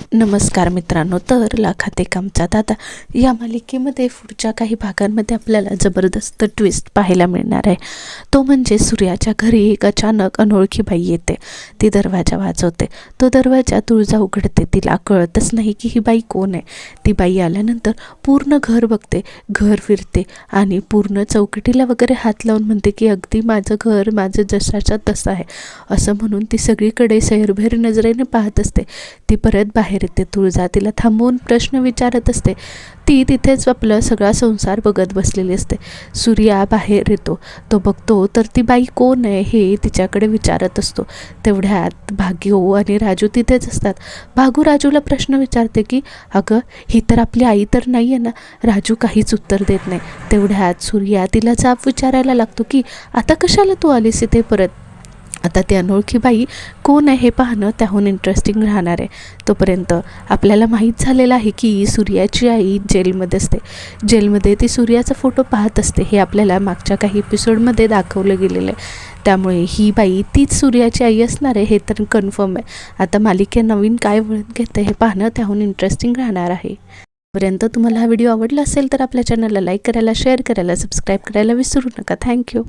नमस्कार मित्रांनो तर लाखाते कामचा दादा या मालिकेमध्ये पुढच्या काही भागांमध्ये आपल्याला जबरदस्त ट्विस्ट पाहायला मिळणार आहे. तो म्हणजे सूर्याच्या घरी एक अचानक अनोळखी बाई येते. ती दरवाजा वाजवते. तो दरवाजा तुळजा उघडते. तिला कळतच नाही की ही बाई कोण आहे. ती बाई आल्यानंतर पूर्ण घर बघते घर फिरते आणि पूर्ण चौकटीला वगैरे हात लावून म्हणते की अगदी माझं घर माझं जसाच्या तसं आहे. असं म्हणून ती सगळीकडे सैरभैर नजरेने पाहत असते. ती परत बाहेर येते तुळजा तिला थांबवून प्रश्न विचारत असते. ती तिथेच आपलं सगळा संसार बघत बसलेली असते. सूर्या बाहेर येतो. तो बघतो तर ती बाई कोण आहे हे तिच्याकडे विचारत असतो. तेवढ्यात भाग्यो आणि राजू तिथेच असतात. भागू राजूला प्रश्न विचारते की अगं ही तर आपली आई तर नाही आहे ना? राजू काहीच उत्तर देत नाही. तेवढ्यात सूर्या तिला जाब विचारायला लागतो की आता कशाला तू आलीस इथे परत? आता ती अनोळखी बाई कोण आहे हे पाहणं त्याहून इंटरेस्टिंग राहणार आहे. तोपर्यंत आपल्याला माहीत झालेलं आहे की सूर्याची आई जेलमध्ये असते. जेलमध्ये ती सूर्याचा फोटो पाहत असते. हे आपल्याला मागच्या काही एपिसोडमध्ये दाखवलं गेलेलं आहे. त्यामुळे ही बाई तीच सूर्याची आई असणार आहे हे तर कन्फर्म आहे. आता मालिके नवीन काय वळण घेतं हे पाहणं त्याहून इंटरेस्टिंग राहणार आहे. पर्यंत तुम्हाला हा व्हिडिओ आवडला असेल तर आपल्या चॅनलला लाईक करायला शेअर करायला सबस्क्राईब करायला विसरू नका. थँक्यू